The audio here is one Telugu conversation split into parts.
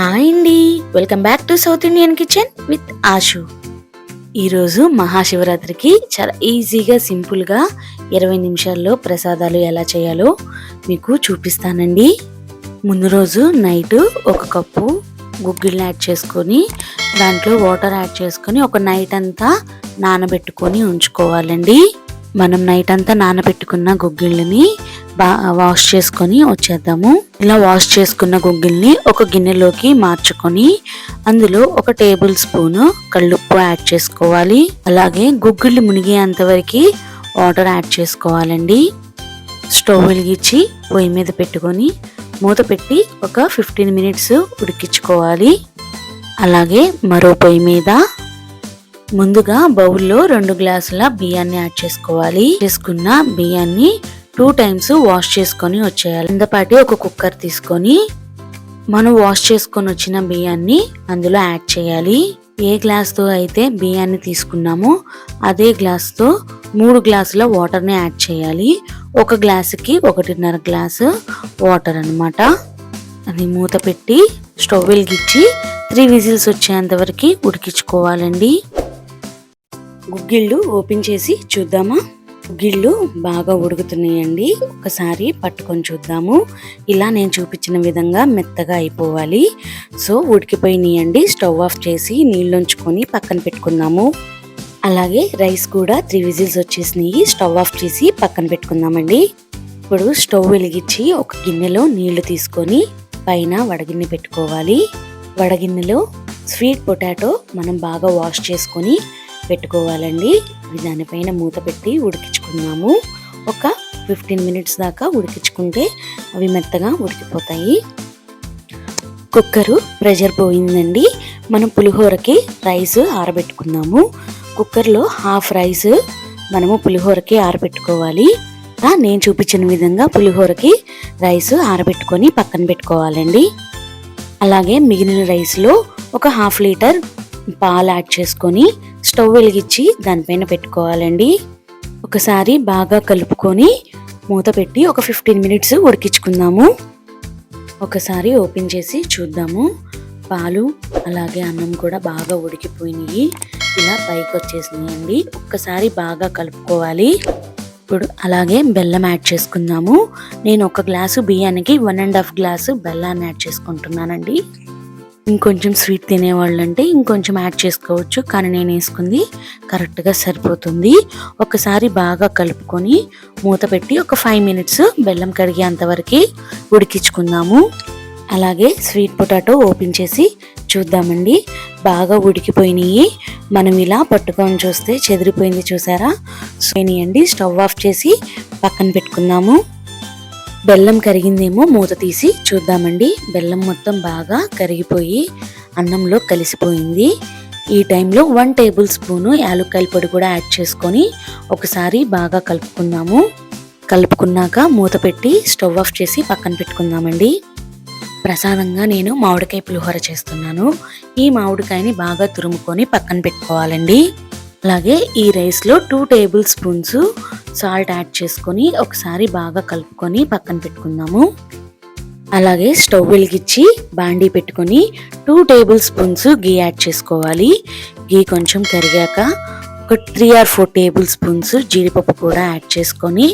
హాయ్ అండి. Welcome back to South Indian kitchen with Ashu ఈరోజు మహాశివరాత్రికి చాలా ఈజీగా సింపుల్గా ఇరవై నిమిషాల్లో ప్రసాదాలు ఎలా చేయాలో మీకు చూపిస్తానండి. ముందు రోజు నైట్ ఒక కప్పు గుగ్గిళ్ళని యాడ్ చేసుకొని దాంట్లో వాటర్ యాడ్ చేసుకొని ఒక నైట్ అంతా నానబెట్టుకొని ఉంచుకోవాలండి. మనం నైట్ అంతా నానబెట్టుకున్న గుగ్గిళ్ళని బా వాష్ చేసుకొని వచ్చేద్దాము. ఇలా వాష్ చేసుకున్న గుగ్గిల్ని ఒక గిన్నెలోకి మార్చుకొని అందులో ఒక టేబుల్ స్పూన్ కళ్ళుప్పు యాడ్ చేసుకోవాలి. అలాగే గుగ్గిళ్ళు మునిగేంత వరకు వాటర్ యాడ్ చేసుకోవాలండి. స్టవ్ వెలిగించి పొయ్యి మీద పెట్టుకొని మూత పెట్టి ఒక ఫిఫ్టీన్ మినిట్స్ ఉడికించుకోవాలి. అలాగే మరో పొయ్యి మీద ముందుగా బౌల్లో రెండు గ్లాసుల బియ్యాన్ని యాడ్ చేసుకోవాలి. చేసుకున్న బియ్యాన్ని టూ టైమ్స్ వాష్ చేసుకొని వచ్చేయాలి. ఇంతపాటి ఒక కుక్కర్ తీసుకొని మనం వాష్ చేసుకొని వచ్చిన బియ్యాన్ని అందులో యాడ్ చేయాలి. ఏ గ్లాస్తో అయితే బియ్యాన్ని తీసుకున్నామో అదే గ్లాస్తో మూడు గ్లాసుల వాటర్ని యాడ్ చేయాలి. ఒక గ్లాసుకి ఒకటిన్నర గ్లాసు వాటర్ అన్నమాట. అది మూత పెట్టి స్టవ్ వెలిగించి త్రీ విజిల్స్ వచ్చేంత వరకు ఉడికించుకోవాలండి. గుగ్గిళ్ళు ఓపెన్ చేసి చూద్దామా? గుగ్గిళ్ళు బాగా ఉడుకుతున్నాయండి. ఒకసారి పట్టుకొని చూద్దాము. ఇలా నేను చూపించిన విధంగా మెత్తగా అయిపోవాలి. సో ఉడికిపోయినాయండి. స్టవ్ ఆఫ్ చేసి నీళ్ళుంచుకొని పక్కన పెట్టుకుందాము. అలాగే రైస్ కూడా త్రీ విజిల్స్ వచ్చేసినాయి. స్టవ్ ఆఫ్ చేసి పక్కన పెట్టుకుందామండి. ఇప్పుడు స్టవ్ వెలిగించి ఒక గిన్నెలో నీళ్ళు తీసుకొని పైన వడగిన్నె పెట్టుకోవాలి. వడగిన్నెలో స్వీట్ పొటాటో మనం బాగా వాష్ చేసుకొని పెట్టుకోవాలండి. దానిపైన మూత పెట్టి ఉడికించుకున్నాము ఒక ఫిఫ్టీన్ మినిట్స్ దాకా ఉడికించుకుంటే అవి మెత్తగా ఉడికిపోతాయి. కుక్కరు ప్రెషర్ పోయిందండి. మనం పులిహోరకి రైస్ ఆరబెట్టుకున్నాము కుక్కర్లో హాఫ్ రైస్ మనము పులిహోరకి ఆరబెట్టుకోవాలి. నేను చూపించిన విధంగా పులిహోరకి రైస్ ఆరబెట్టుకొని పక్కన పెట్టుకోవాలండి. అలాగే మిగిలిన రైస్లో ఒక హాఫ్ లీటర్ పాలు యాడ్ చేసుకొని స్టవ్ వెలిగించి దానిపైన పెట్టుకోవాలండి. ఒకసారి బాగా కలుపుకొని మూత పెట్టి ఒక ఫిఫ్టీన్ మినిట్స్ ఉడికించుకుందాము. ఒకసారి ఓపెన్ చేసి చూద్దాము. పాలు అలాగే అన్నం కూడా బాగా ఉడికిపోయినాయి. ఇలా పైకి వచ్చేసినాయండి. ఒక్కసారి బాగా కలుపుకోవాలి. ఇప్పుడు అలాగే బెల్లం యాడ్ చేసుకుందాము. నేను ఒక గ్లాసు బియ్యానికి వన్ అండ్ హాఫ్ గ్లాసు బెల్లాన్ని యాడ్ చేసుకుంటున్నానండి. ఇంకొంచెం స్వీట్ తినేవాళ్ళు అంటే ఇంకొంచెం యాడ్ చేసుకోవచ్చు. కానీ నేను వేసుకుంది కరెక్ట్గా సరిపోతుంది. ఒకసారి బాగా కలుపుకొని మూత పెట్టి ఒక ఫైవ్ మినిట్స్ బెల్లం కడిగేంతవరకు ఉడికించుకుందాము. అలాగే స్వీట్ పొటాటో ఓపెన్ చేసి చూద్దామండి. బాగా ఉడికిపోయినాయి. మనం ఇలా పట్టుకొని చూస్తే చెదిరిపోయింది చూసారా? సోనియండి స్టవ్ ఆఫ్ చేసి పక్కన పెట్టుకుందాము. బెల్లం కరిగిందేమో మూత తీసి చూద్దామండి. బెల్లం మొత్తం బాగా కరిగిపోయి అన్నంలో కలిసిపోయింది. ఈ టైంలో వన్ టేబుల్ స్పూను యాలుక్కాయల పొడి కూడా యాడ్ చేసుకొని ఒకసారి బాగా కలుపుకుందాము. కలుపుకున్నాక మూత పెట్టి స్టవ్ ఆఫ్ చేసి పక్కన పెట్టుకుందామండి. ప్రసాదంగా నేను మామిడికాయ పులిహోర చేస్తున్నాను. ఈ మామిడికాయని బాగా తురుముకొని పక్కన పెట్టుకోవాలండి. అలాగే ఈ రైస్లో two table spoons salt add చేసుకొని ఒకసారి బాగా కలుపుకొని పక్కన పెట్టుకుందాము. అలాగే స్టవ్ వెలిగించి బాండీ పెట్టుకొని two table spoons ghee add చేసుకోవాలి. గీ కొంచెం కరిగాక ఒక three or four table spoons జీడిపప్పు కూడా యాడ్ చేసుకొని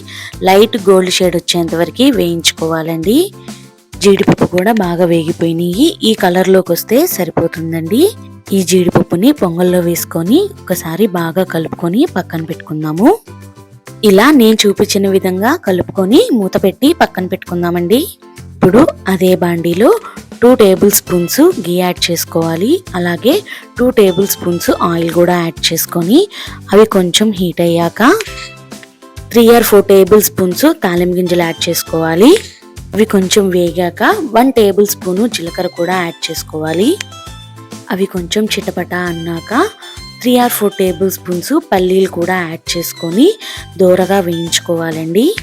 లైట్ గోల్డ్ షేడ్ వచ్చేంత వరకు వేయించుకోవాలండి. జీడిపప్పు కూడా బాగా వేగిపోయినాయి. ఈ కలర్లోకి వస్తే సరిపోతుందండి. ఈ జీడిపప్పుని పొంగల్లో వేసుకొని ఒకసారి బాగా కలుపుకొని పక్కన పెట్టుకుందాము. ఇలా నేను చూపించిన విధంగా కలుపుకొని మూత పెట్టి పక్కన పెట్టుకుందామండి. ఇప్పుడు అదే బాండీలో two table spoons ghee add చేసుకోవాలి. అలాగే టూ టేబుల్ స్పూన్స్ ఆయిల్ కూడా యాడ్ చేసుకొని అవి కొంచెం హీట్ అయ్యాక three or four table spoons తాలిం గింజలు యాడ్ చేసుకోవాలి. అవి కొంచెం వేగాక వన్ టేబుల్ స్పూను జీలకర్ర కూడా యాడ్ చేసుకోవాలి. అవి కొంచెం చిటపట అన్నాక three or four table spoons పల్లీలు కూడా యాడ్ చేసుకొని దూరగా వేయించుకోవాలండి.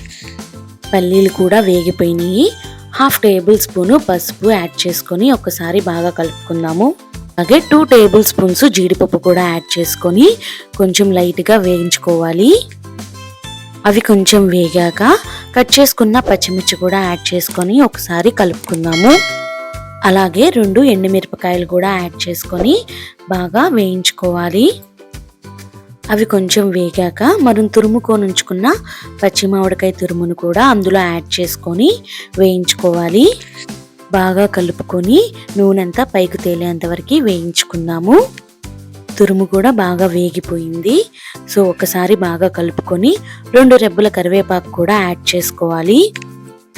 పల్లీలు కూడా వేగిపోయినాయి. హాఫ్ టేబుల్ స్పూను పసుపు యాడ్ చేసుకొని ఒకసారి బాగా కలుపుకుందాము. అలాగే టూ టేబుల్ స్పూన్స్ జీడిపప్పు కూడా యాడ్ చేసుకొని కొంచెం లైట్గా వేయించుకోవాలి. అవి కొంచెం వేగాక కట్ చేసుకున్న పచ్చిమిర్చి కూడా యాడ్ చేసుకొని ఒకసారి కలుపుకుందాము. అలాగే రెండు ఎండుమిరపకాయలు కూడా యాడ్ చేసుకొని బాగా వేయించుకోవాలి. అవి కొంచెం వేగాక మనం తురుముకొని ఉంచుకున్న పచ్చి మామిడికాయ తురుమును కూడా అందులో యాడ్ చేసుకొని వేయించుకోవాలి. బాగా కలుపుకొని నూనెంతా పైకి తేలేంత వరకు వేయించుకుందాము. తురుము కూడా బాగా వేగిపోయింది. సో ఒకసారి బాగా కలుపుకొని రెండు రెబ్బల కరివేపాకు కూడా యాడ్ చేసుకోవాలి.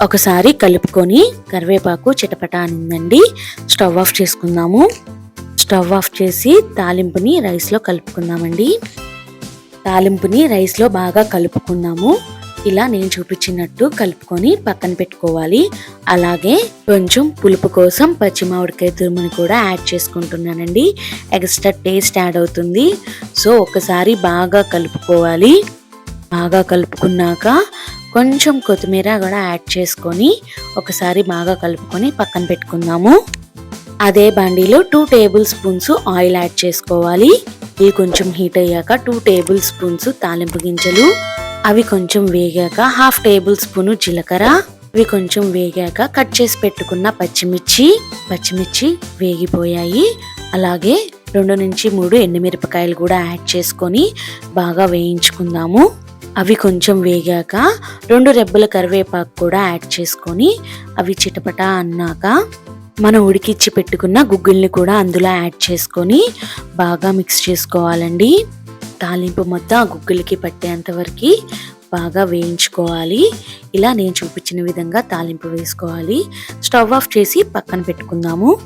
ఒకసారి కలుపుకొని కరివేపాకు చిటపట అనిందండి స్టవ్ ఆఫ్ చేసుకుందాము. స్టవ్ ఆఫ్ చేసి తాలింపుని రైస్లో కలుపుకుందామండి. తాలింపుని రైస్లో బాగా కలుపుకుందాము. ఇలా నేను చూపించినట్టు కలుపుకొని పక్కన పెట్టుకోవాలి. అలాగే కొంచెం పులుపు కోసం పచ్చి మామిడికాయ తురుముని కూడా యాడ్ చేసుకుంటున్నానండి. ఎక్స్ట్రా టేస్ట్ యాడ్ అవుతుంది. సో ఒకసారి బాగా కలుపుకోవాలి. బాగా కలుపుకున్నాక కొంచెం కొత్తిమీర కూడా యాడ్ చేసుకొని ఒకసారి బాగా కలుపుకొని పక్కన పెట్టుకుందాము. అదే బండిలో two table spoons oil add చేసుకోవాలి. ఇవి కొంచెం హీట్ అయ్యాక టూ టేబుల్ స్పూన్స్ తాలింపు గింజలు. అవి కొంచెం వేగాక హాఫ్ టేబుల్ స్పూన్ జీలకర్ర. ఇవి కొంచెం వేగాక కట్ చేసి పెట్టుకున్న పచ్చిమిర్చి. పచ్చిమిర్చి వేగిపోయాయి. అలాగే రెండు నుంచి మూడు ఎండుమిరపకాయలు కూడా యాడ్ చేసుకొని బాగా వేయించుకుందాము. అవి కొంచెం వేగాక రెండు రెబ్బల కరివేపాకు కూడా యాడ్ చేసుకొని అవి చిటపట అన్నాక మనం ఉడికిచ్చి పెట్టుకున్న గుగ్గుల్ని కూడా అందులో యాడ్ చేసుకొని బాగా మిక్స్ చేసుకోవాలండి. తాలింపు మొత్తం ఆ గుగ్గిలకి పట్టేంత వరకు బాగా వేయించుకోవాలి. ఇలా నేను చూపించిన విధంగా తాలింపు వేసుకోవాలి. స్టవ్ ఆఫ్ చేసి పక్కన పెట్టుకుందాము.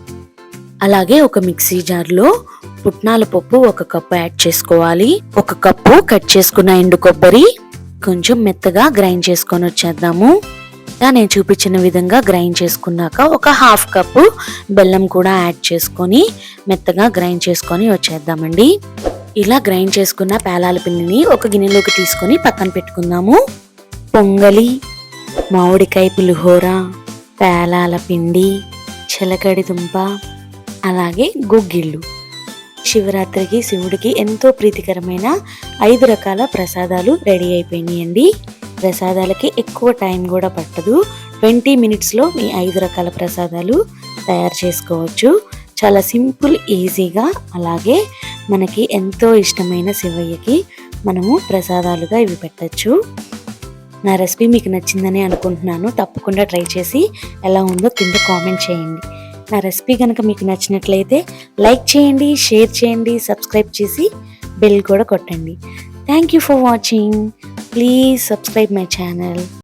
అలాగే ఒక మిక్సీ జార్లో పుట్నాల పప్పు ఒక కప్పు యాడ్ చేసుకోవాలి. ఒక కప్పు కట్ చేసుకున్న ఎండు కొబ్బరి కొంచెం మెత్తగా గ్రైండ్ చేసుకొని వచ్చేద్దాము. నేను చూపించిన విధంగా గ్రైండ్ చేసుకున్నాక ఒక హాఫ్ కప్పు బెల్లం కూడా యాడ్ చేసుకొని మెత్తగా గ్రైండ్ చేసుకొని వచ్చేద్దామండి. ఇలా గ్రైండ్ చేసుకున్న పేలాల పిండిని ఒక గిన్నెలోకి తీసుకొని పక్కన పెట్టుకుందాము. పొంగలి మామిడికాయ పులిహోర పేలాల పిండి చిలకడి దుంప అలాగే గుగ్గిళ్ళు. శివరాత్రికి శివుడికి ఎంతో ప్రీతికరమైన ఐదు రకాల ప్రసాదాలు రెడీ అయిపోయినాయండి. ప్రసాదాలకి ఎక్కువ టైం కూడా పట్టదు. ట్వంటీ మినిట్స్లో మీ ఐదు రకాల ప్రసాదాలు తయారు చేసుకోవచ్చు. చాలా సింపుల్ ఈజీగా అలాగే మనకి ఎంతో ఇష్టమైన శివయ్యకి మనము ప్రసాదాలుగా ఇవి పెట్టచ్చు. నా రెసిపీ మీకు నచ్చిందని అనుకుంటున్నాను. తప్పకుండా ట్రై చేసి ఎలా ఉందో కింద కామెంట్ చేయండి. నా రెసిపీ కనుక మీకు నచ్చినట్లయితే లైక్ చేయండి షేర్ చేయండి సబ్స్క్రైబ్ చేసి బెల్ కూడా కొట్టండి. Thank you for watching please subscribe my channel